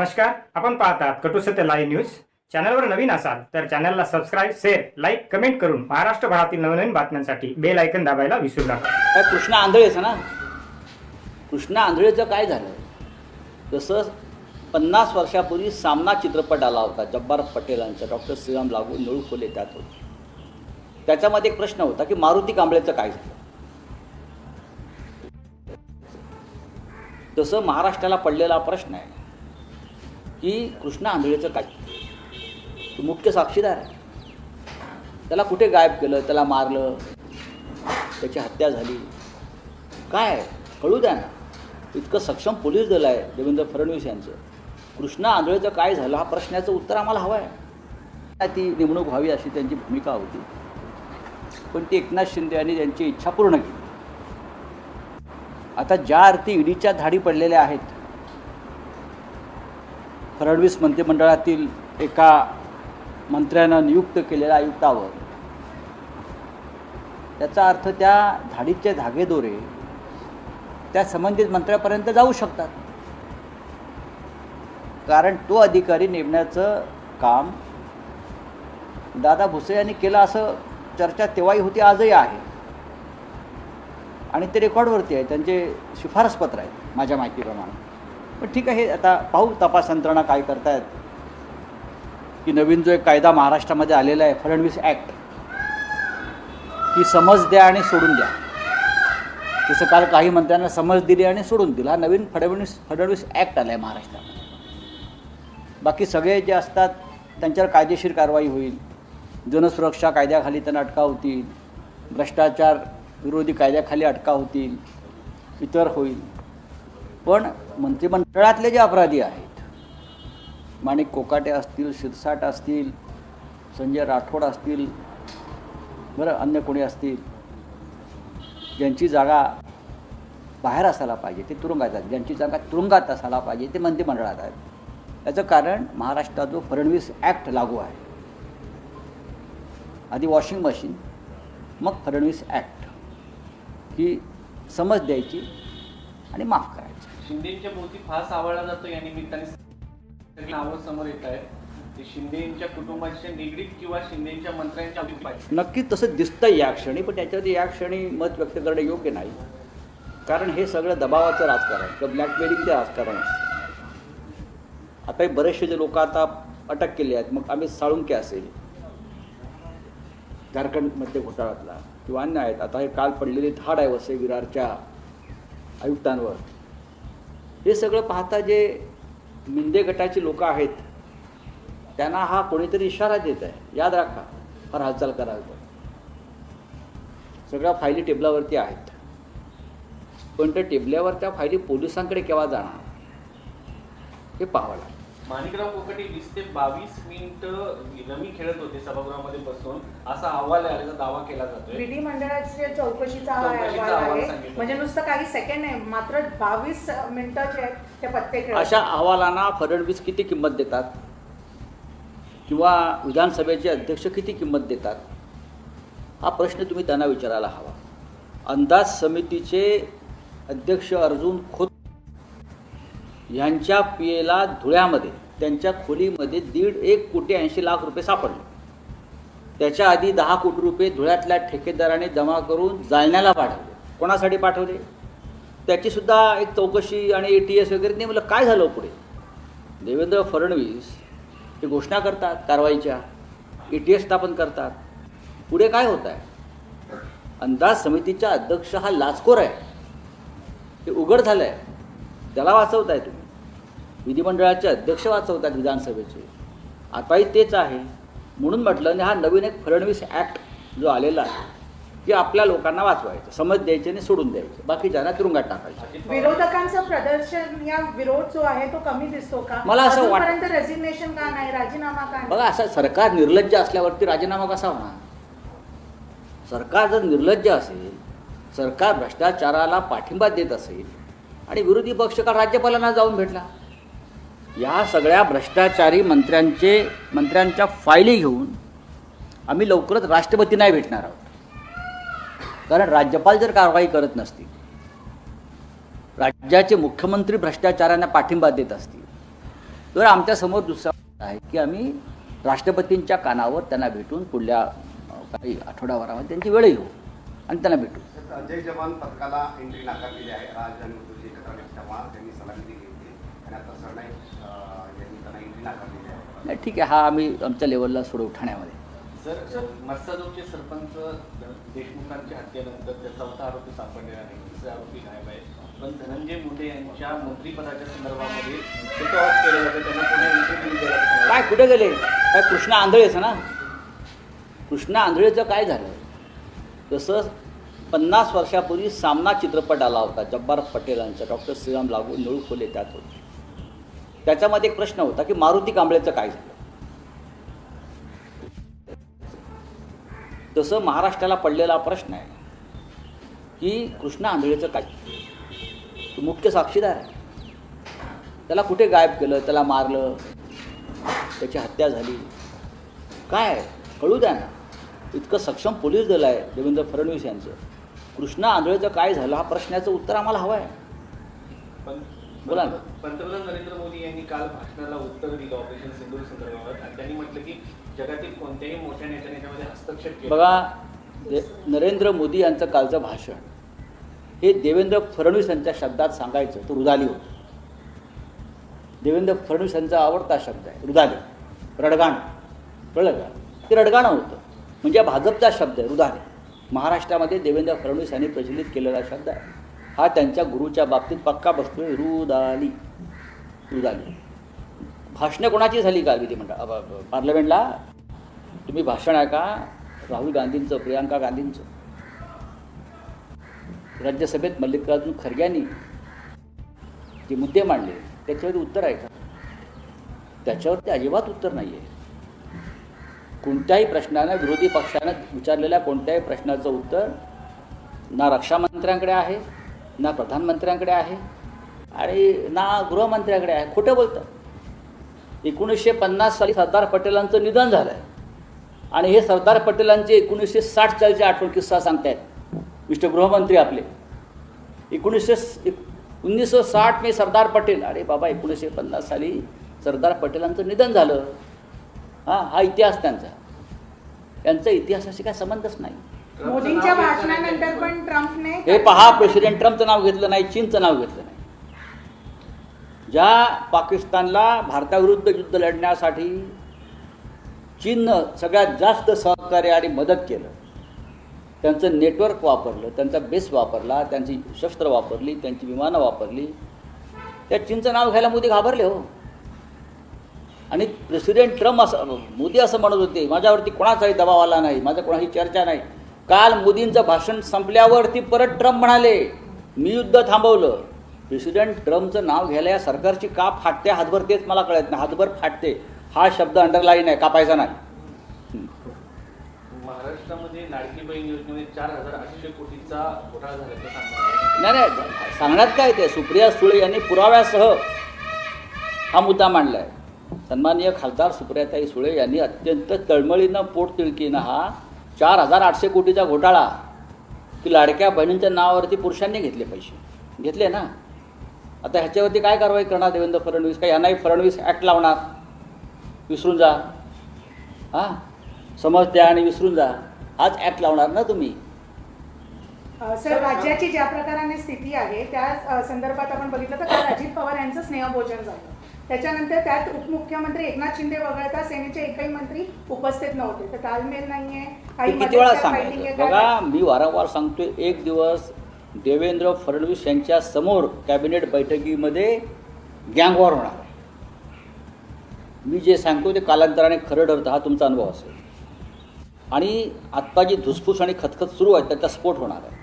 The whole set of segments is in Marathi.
नमस्कार आपण पाहतात कटू सत्य लाईव्ह न्यूज चॅनलवर नवीन असाल तर चॅनलला सबस्क्राईब शेअर लाईक कमेंट करून महाराष्ट्रभरातील नवनवीन बातम्यांसाठी बेल ऐकन दाबायला विसरू नका. कृष्णा आंधळेचं ना? कृष्णा आंधळेचं काय झालं? जसं पन्नास वर्षापूर्वी सामना चित्रपट आला होता जब्बार पटेलांचा डॉक्टर श्रीराम लागू निळू खोले त्यात होते. त्याच्यामध्ये एक प्रश्न होता की मारुती कांबळेचं काय झालं? तसं महाराष्ट्राला पडलेला प्रश्न आहे की कृष्णा आंधळेचं काय? तो मुख्य साक्षीदार आहे. त्याला कुठे गायब केलं त्याला मारलं त्याची हत्या झाली? काय? कळू द्या ना. इतकं सक्षम पोलीस दल आहे देवेंद्र फडणवीस यांचं. कृष्णा आंधळेचं काय झालं हा प्रश्नाचं उत्तर आम्हाला हवं आहे. ती नेमणूक व्हावी अशी त्यांची भूमिका होती. पण ती एकनाथ शिंदे यांनी त्यांची इच्छा पूर्ण केली. आता ज्या अर्थी ईडीच्या धाडी पडलेल्या आहेत फडणवीस मंत्रिमंडळातील एका मंत्र्यानं नियुक्त केलेल्या आयुक्तावर. त्याचा अर्थ त्या धाडीचे धागेदोरे त्या संबंधित मंत्र्यापर्यंत जाऊ शकतात. कारण तो अधिकारी नेमण्याचं काम दादा भुसे यांनी केलं असं चर्चा तेव्हाही होती आजही आहे. आणि ते रेकॉर्डवरती आहे त्यांचे शिफारसपत्र आहेत माझ्या माहितीप्रमाणे. पण ठीक आहे आता पाहू तपास यंत्रणा काय करतायत. की नवीन जो एक कायदा महाराष्ट्रामध्ये आलेला आहे फडणवीस ॲक्ट की समज द्या आणि सोडून द्या. जसं काल काही मंत्र्यांना समज दिली आणि सोडून दिला हा नवीन फडणवीस फडणवीस ॲक्ट आला आहे महाराष्ट्रामध्ये. बाकी सगळे जे असतात त्यांच्यावर कायदेशीर कारवाई होईल. जनसुरक्षा कायद्याखाली त्यांना अटका होतील. भ्रष्टाचार विरोधी कायद्याखाली अटका होतील. इतर होईल. पण मंत्रिमंडळातले जे अपराधी आहेत माणिक कोकाटे असतील शिरसाट असतील संजय राठोड असतील बरं अन्य कोणी असतील ज्यांची जागा बाहेर असायला पाहिजे ते तुरुंगात आहेत. ज्यांची जागा तुरुंगात असायला पाहिजे ते मंत्रिमंडळात आहेत. याचं कारण महाराष्ट्रात जो फडणवीस ॲक्ट लागू आहे आधी वॉशिंग मशीन मग फडणवीस ॲक्ट ही समज द्यायची आणि माफ करायची शिंदेच्या भोवती फार आवळला जातो या निमित्ताने. सगळी नावं समोर येत आहेत. ते शिंदेच्या कुटुंबाच्या निगडीत किंवा शिंदेच्या मंत्र्यांच्या अभिप्राय नक्कीच तसं दिसतं या क्षणी पण त्याच्यावरती या क्षणी मत व्यक्त करणं योग्य नाही. कारण हे सगळं दबावाचं राजकारण किंवा ब्लॅकमेलिंगचं राजकारण असतं आता हे बरेचसे जे लोक आता अटक केले आहेत मग आम्ही साळुंके असेल झारखंडमध्ये घोटाळ्यातला किंवा अन्य आहेत. आता हे काल पडलेली धाड आहे वसे विरारच्या आयुक्तांवर. हे सगळं पाहता जे मिंदे गटाचे लोक आहेत त्यांना हा कोणीतरी इशारा देत आहे. याद राखा फार हालचाल कराल तर सगळ्या फायली टेबलावरती आहेत. पण त्या टेबल्यावर त्या फायली पोलिसांकडे केव्हा जाणार? हे पाहावं लागेल. माणिकराव कोकटे वीस ते बावीस मिनिट रमी खेळत होते सभागृहामध्ये बसून. असा अहवाल आल्याचा दावा केला जातोय. विधिमंडळाच्या चौकशीचा चौकशीचा अहवाल आहे. म्हणजे नुसतं काही सेकंड नाही मात्र बावीस मिनिटं जे आहेत ते पत्ते खेळ अशा अहवालांना फडणवीस किती किंमत देतात? किंवा विधानसभेचे अध्यक्ष किती किंमत देतात? हा प्रश्न तुम्ही त्यांना विचारायला हवा. अंदाज समितीचे अध्यक्ष अर्जुन खोत यांच्या पियेला धुळ्यामध्ये त्यांच्या खोलीमध्ये दीड एक कोटी ऐंशी लाख रुपये सापडले. त्याच्या आधी दहा कोटी रुपये धुळ्यातल्या ठेकेदाराने जमा करून जालन्याला पाठवले. कोणासाठी पाठवले? त्याचीसुद्धा एक चौकशी आणि ए टी एस वगैरे नेमलं काय झालं पुढे? देवेंद्र फडणवीस ते घोषणा करतात कारवाईच्या ए टी एस स्थापन करतात. पुढे काय होत आहे अंदाज समितीचा अध्यक्ष हा लाचखोर आहे. ते उघड झालं आहे त्याला वाचवताय तुम्ही. विधिमंडळाचे अध्यक्ष वाचवतात विधानसभेचे. आताही तेच आहे. म्हणून म्हटलं आणि हा नवीन एक फडणवीस ॲक्ट जो आलेला आहे की आपल्या लोकांना वाचवायचं समज द्यायचे आणि सोडून द्यायचं बाकीच्यांना तुरुंगात टाकायचं. विरोधकांचं प्रदर्शन या विरोध जो आहे तो कमी दिसतो का? मला असं वाट- अजूनपर्यंत रेझिग्नेशन का नाही? राजीनामा का बघा असं सरकार निर्लज्ज असल्यावरती राजीनामा कसा होणार? सरकार जर निर्लज्ज असेल सरकार भ्रष्टाचाराला पाठिंबा देत असेल आणि विरोधी पक्ष काल राज्यपालांना जाऊन भेटला? या सगळ्या भ्रष्टाचारी मंत्र्यांचे मंत्र्यांच्या फायली घेऊन आम्ही लवकरच राष्ट्रपती नाही भेटणार आहोत. कारण राज्यपाल जर कारवाई करत नसतील राज्याचे मुख्यमंत्री भ्रष्टाचारांना पाठिंबा देत असतील तर आमच्यासमोर दुसरा आहे की आम्ही राष्ट्रपतींच्या कानावर त्यांना भेटून पुढल्या काही आठवडाभरामध्ये त्यांची वेळ घेऊ आणि त्यांना भेटू. अजय जवान पथकाला एंट्री नाकारलेली आहे. राज नाही ठीक आहे. हा आम्ही आमच्या लेवलला सोडवू ठाण्यामध्ये. सर सर मस्साजोगचे सरपंच देशमुखांच्या हत्येनंतर त्याचा चौथा आरोपी सापडलेला नाही. तिसरे आरोपी गायब आहे पण धनंजय मुंडे यांच्या मंत्रिपदाच्या संदर्भामध्ये केलं जातं त्यांना. काय कुठे गेले? काय कृष्णा आंधळेचं ना? कृष्णा आंधळेचं काय झालं? तसं पन्नास वर्षापूर्वी सामना चित्रपट आला होता. जब्बार पटेलांचा डॉक्टर श्रीराम लागू निळू खोले त्यात होते. त्याच्यामध्ये एक प्रश्न होता की मारुती कांबळेचं काय झालं? तसं महाराष्ट्राला पडलेला प्रश्न आहे की कृष्णा आंधळेचं काय? तो मुख्य साक्षीदार आहे. त्याला कुठे गायब केलं? त्याला मारलं? त्याची हत्या झाली? काय कळू द्या ना. इतकं सक्षम पोलीस दल आहे देवेंद्र फडणवीस यांचं. कृष्णा आंधळेचं काय झालं? हा प्रश्नाचं उत्तर आम्हाला हवं आहे. पण बोला ना. पंतप्रधान नरेंद्र मोदी यांनी काल भाषणाला उत्तर दिलं ऑपरेशन सिंधूर संदर्भात आणि त्यांनी म्हटलं की जगातील कोणत्याही मोठ्या नेत्याने याच्यामध्ये हस्तक्षेप केला. बघा नरेंद्र मोदी यांचं कालचं भाषण हे देवेंद्र फडणवीस यांच्या शब्दात सांगायचं तर रुदाली होतं. देवेंद्र फडणवीस यांचा आवडता शब्द आहे रुदाली. रडगाण. कळलं का? ते रडगाणं होतं. म्हणजे भाजपचा शब्द आहे रुदाली. महाराष्ट्रामध्ये देवेंद्र फडणवीस यांनी प्रचलित केलेला शब्द आहे. हा त्यांच्या गुरुच्या बाबतीत पक्का बसतोय. रुदाली रुदाली भाषणं कोणाची झाली का विधिमंडळ पार्लमेंटला? तुम्ही भाषण आहे का राहुल गांधींचं प्रियांका गांधींचं. राज्यसभेत मल्लिकार्जुन खरग्यांनी जे मुद्दे मांडले त्याच्यावरती उत्तर आहे का? त्याच्यावरती अजिबात उत्तर नाही आहे कोणत्याही प्रश्नानं विरोधी पक्षानं विचारलेल्या कोणत्याही प्रश्नाचं उत्तर ना रक्षामंत्र्यांकडे आहे ना प्रधानमंत्र्यांकडे आहे आणि ना गृहमंत्र्यांकडे आहे. खोटं बोलतात एकोणीसशे पन्नास साली सरदार पटेलांचं निधन झालं आहे आणि हे सरदार पटेलांचे एकोणीसशे साठ सालचे आठवण किस्सा सांगतायत. मिस्टर गृहमंत्री आपले. एकोणीसशे उन्नीसशे साठ मी सरदार पटेल अरे बाबा एकोणीसशे पन्नास साली सरदार पटेलांचं निधन झालं. हां हा इतिहास त्यांचा. यांचा इतिहासाशी काय संबंधच नाही. मोदींच्या भाषणानंतर पण ट्रम्पने हे पहा प्रेसिडेंट ट्रम्पचं नाव घेतलं नाही चीनचं नाव घेतलं नाही. ज्या पाकिस्तानला भारताविरुद्ध युद्ध लढण्यासाठी चीननं सगळ्यात जास्त सहकार्य आणि मदत केलं त्यांचं नेटवर्क वापरलं त्यांचा बेस वापरला त्यांची शस्त्र वापरली त्यांची विमानं वापरली त्या चीनचं नाव घ्यायला मोदी घाबरले हो. आणि प्रेसिडेंट ट्रम्प असं मोदी असं म्हणत होते माझ्यावरती कोणाचाही दबाव आला नाही माझं कोणाची चर्चा नाही काल मोदींचं भाषण संपल्यावरती परत ट्रम्प म्हणाले मी युद्ध थांबवलं. प्रेसिडेंट ट्रम्पचं नाव घ्यायला या सरकारची का फाटते हातभर तेच मला कळत नाही. हातभर फाटते. हा शब्द अंडरलाईन आहे कापायचा नाही. महाराष्ट्रामध्ये लाडकी बहीण योजनेमध्ये चार हजार आठशे कोटीचा घोटाळा झाल्याचं सांगण्यात नाही नाही. सांगण्यात काय ते? सुप्रिया सुळे यांनी पुराव्यासह हा मुद्दा मांडला आहे सन्माननीय खासदार सुप्रियाताई सुळे यांनी अत्यंत तळमळीनं पोटतिळकीनं हा चार हजार आठशे कोटीचा घोटाळा. की लाडक्या बहिणींच्या नावावरती पुरुषांनी घेतले पैसे. घेतले ना? आता ह्याच्यावरती काय कारवाई करणार देवेंद्र फडणवीस? का यांनाही फडणवीस ॲक्ट लावणार? विसरून जा. हां? समजत्या आणि विसरून जा. हाच ॲक्ट लावणार ना तुम्ही? सर राज्याची ज्या प्रकाराने स्थिती आहे त्या संदर्भात आपण बघितलं तर काल अजित पवार यांचं स्नेहभोजन झालं. त्याच्यानंतर त्यात उपमुख्यमंत्री एकनाथ शिंदे वगळता सेनेचे एकही मंत्री उपस्थित नव्हते तर ताळमेल नाहीये काही ते किती वेळा आहे, सांगायचं बघा मी वारंवार सांगतोय एक दिवस देवेंद्र फडणवीस यांच्या समोर कॅबिनेट बैठकीमध्ये गँगवॉर होणार आहे मी जे सांगतो ते कालांतराने खरं ठरतं हा तुमचा अनुभव असेल आणि आत्ता जी धुसफूस आणि खतखत सुरू आहे त्याचा स्फोट होणार आहे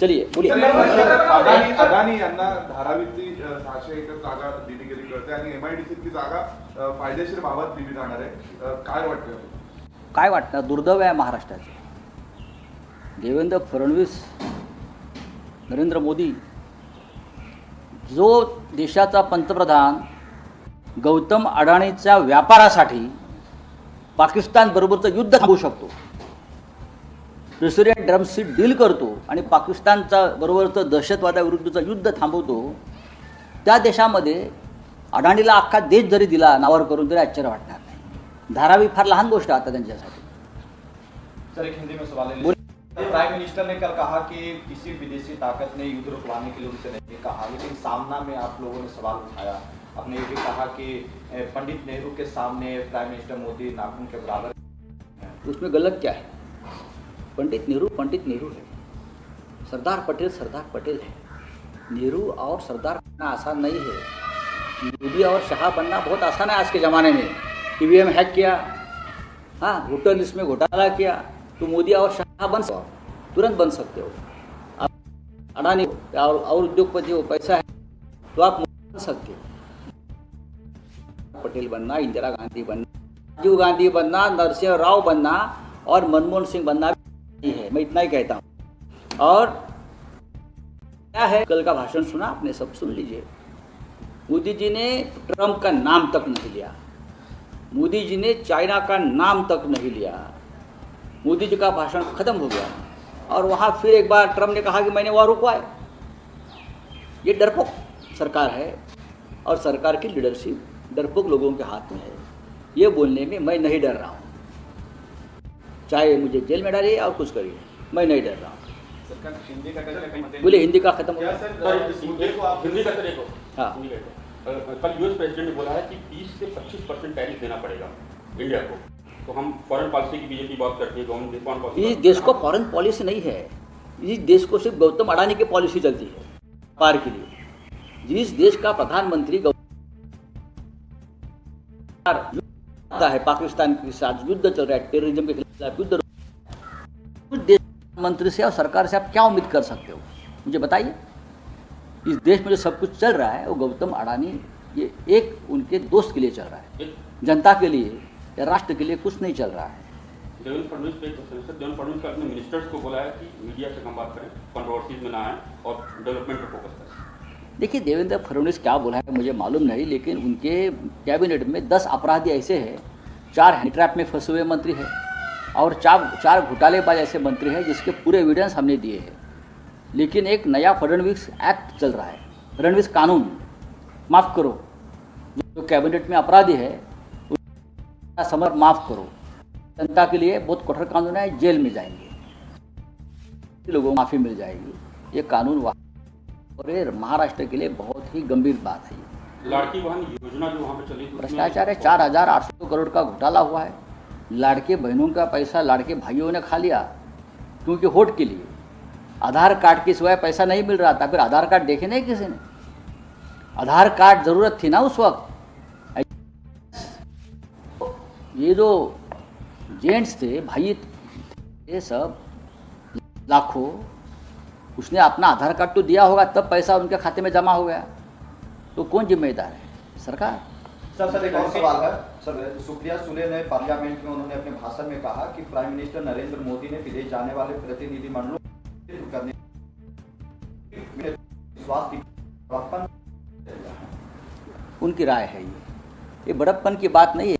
चलिये बोलिये अदानी अदानी यांना धारावीतली सहाशे एकर जागा दिली गेली कळते आणि एमआयडीसीतली जागा फायदेशीर भावात दिली जाणार आहे. काय वाटतं काय वाटतं? दुर्दैव आहे महाराष्ट्राचं. देवेंद्र फडणवीस नरेंद्र मोदी जो देशाचा पंतप्रधान गौतम अडाणीच्या व्यापारासाठी पाकिस्तानबरोबरचं युद्ध थांबवू शकतो प्रेसिडेंट ड्रम्सची डील करतो आणि पाकिस्तानचा बरोबरचं दहशतवादाविरुद्धचं युद्ध थांबवतो त्या देशामध्ये अडाणीला अख्खा देश जरी दिला नावावर करून तरी आश्चर्य वाटणार नाही. धारावी फार लहान गोष्ट आता त्यांच्यासाठी. सर एक हिंदी में सवाल प्राइम मिनिस्टर ने कल कहा कि किसी विदेशी ताकत ने युद्ध रुकवाने के लिए उनसे नहीं कहा लेकिन सामना में आप लोगों ने सवाल उठाया। आपने ये भी कहा कि पंडित नेहरू के सामने प्राइम मिनिस्टर मोदी नाखून के बराबर उसमें गलत क्या है? पंडित नेहरू पंडित नेहरू है। सरदार पटेल सरदार पटेल है। नेहरू और सरदार आसान नहीं है। मोदी और शाह बनना बहुत आसान है आज के ज़माने में। ई वी हैक किया हाँ वोटर लिस्ट में घोटाला किया तो मोदी और शाह बन सकते हो तुरंत बन सकते हो। आप अडानी और, और उद्योगपति हो पैसा है तो आप बन सकते हो। पटेल बनना इंदिरा गांधी बनना राजीव गांधी बनना नरसिंह राव बनना और मनमोहन सिंह बनना भी है मैं इतना ही कहता हूँ। और क्या है? कल का भाषण सुना आपने सब सुन लीजिए। मोदी जी ने ट्रंप का नाम तक नहीं लिया। मोदी जी ने चाइना का नाम तक नहीं लिया। मोदी जी का भाषण खत्म हो गया। और वहाँ फिर एक बार ट्रंप ने कहा कि मैंने वहाँ रुकवाए ये डरपोक सरकार है और सरकार की लीडरशिप डरपोक लोगों के हाथ में है। ये बोलने में मैं नहीं डर रहा हूँ। चाहे मुझे जेल में डालिए और कुछ करिए मैं नहीं डर रहा हूँ। बोले हिंदी का खत्म हो गया। हिंदी का तो हाँ। कल यूएस प्रेसिडेंट ने बोला है कि 30 से 25 परसेंट टैरिफ देना पड़ेगा इंडिया को। तो हम फॉरेन पॉलिसी की बीजेपी बात करती है गवर्नमेंट फॉरेन पॉलिसी इस देश को फॉरेन पॉलिसी नहीं है। इस देश को सिर्फ़ गौतम अडानी की पॉलिसी चलती है पार के लिए। जिस देश का प्रधानमंत्री है पाकिस्तान के साथ युद्ध चल रहा है टेररिज्म के खिलाफ युद्ध देश मंत्री से और सरकार से आप क्या उम्मीद कर सकते हो? मुझे बताइए। इस देश में जो सब कुछ चल रहा है वो गौतम अडानी ये एक उनके दोस्त के लिए चल रहा है। जनता के लिए या राष्ट्र के लिए कुछ नहीं चल रहा है। देवेंद्र फडणवीस पे क्वेश्चन सर देवेंद्र फडणवीस का अपने मिनिस्टर्स को बोला है कि मीडिया से कम बात करें कंट्रोवर्सीज में ना आए और डेवलपमेंट पर फोकस करें। देखिए देवेंद्र फडणवीस क्या बोला है मुझे मालूम नहीं लेकिन उनके कैबिनेट में दस अपराधी ऐसे हैं चार हैंडट्रैप में फंसे हुए मंत्री हैं और चार चार घोटालेबाज ऐसे मंत्री हैं जिसके पूरे एविडेंस हमने दिए हैं। लेकिन एक नया फडणवीस एक्ट चल रहा है. फडणवीस कानून. माफ़ करो. जो कैबिनेट में अपराधी है उसका समर माफ़ करो. जनता के लिए बहुत कठोर कानून है जेल में जाएँगे. लोगों को माफ़ी मिल जाएगी. ये कानून वहाँ और ये महाराष्ट्र के लिए बहुत ही गंभीर बात है. ये। लाड़की बहन योजना जो वहाँ पे चली भ्रष्टाचार है चार हज़ार आठ सौ करोड़ का घोटाला हुआ है. लाड़के बहनों का पैसा लाड़के भाइयों ने खा लिया. क्योंकि वोट के लिए. आधार कार्ड के सिवाय पैसा नहीं मिल रहा था फिर आधार कार्ड देखे नहीं किसी ने? आधार कार्ड ज़रूरत थी ना उस वक्त। ये जो जेंट्स थे भाई ये सब लाखों उसने अपना आधार कार्ड तो दिया होगा तब पैसा उनके खाते में जमा हो गया। तो कौन जिम्मेदार है? सरकार? सर सर एक और सवाल है। सर सुप्रिया सुले ने पार्लियामेंट में उन्होंने अपने भाषण में कहा कि प्राइम मिनिस्टर नरेंद्र मोदी ने विदेश जाने वाले प्रतिनिधिमंडलों करने उनकी राय है ये। ये बड़प्पन की बात नहीं है।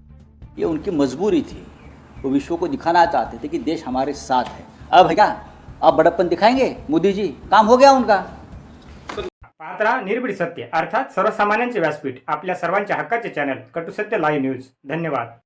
ये उनकी मजबूरी थी। वो विश्व को दिखाना चाहते थे कि देश हमारे साथ है। अब भैया अब बड़प्पन दिखाएंगे? मोदी जी काम हो गया उनका। पात्रा निर्भीड सत्य अर्थात सर्वसामान्यांचे व्यासपीठ आपल्या सर्वांच्या हक्काचे चॅनल कटुसत्य लाईव्ह न्यूज धन्यवाद.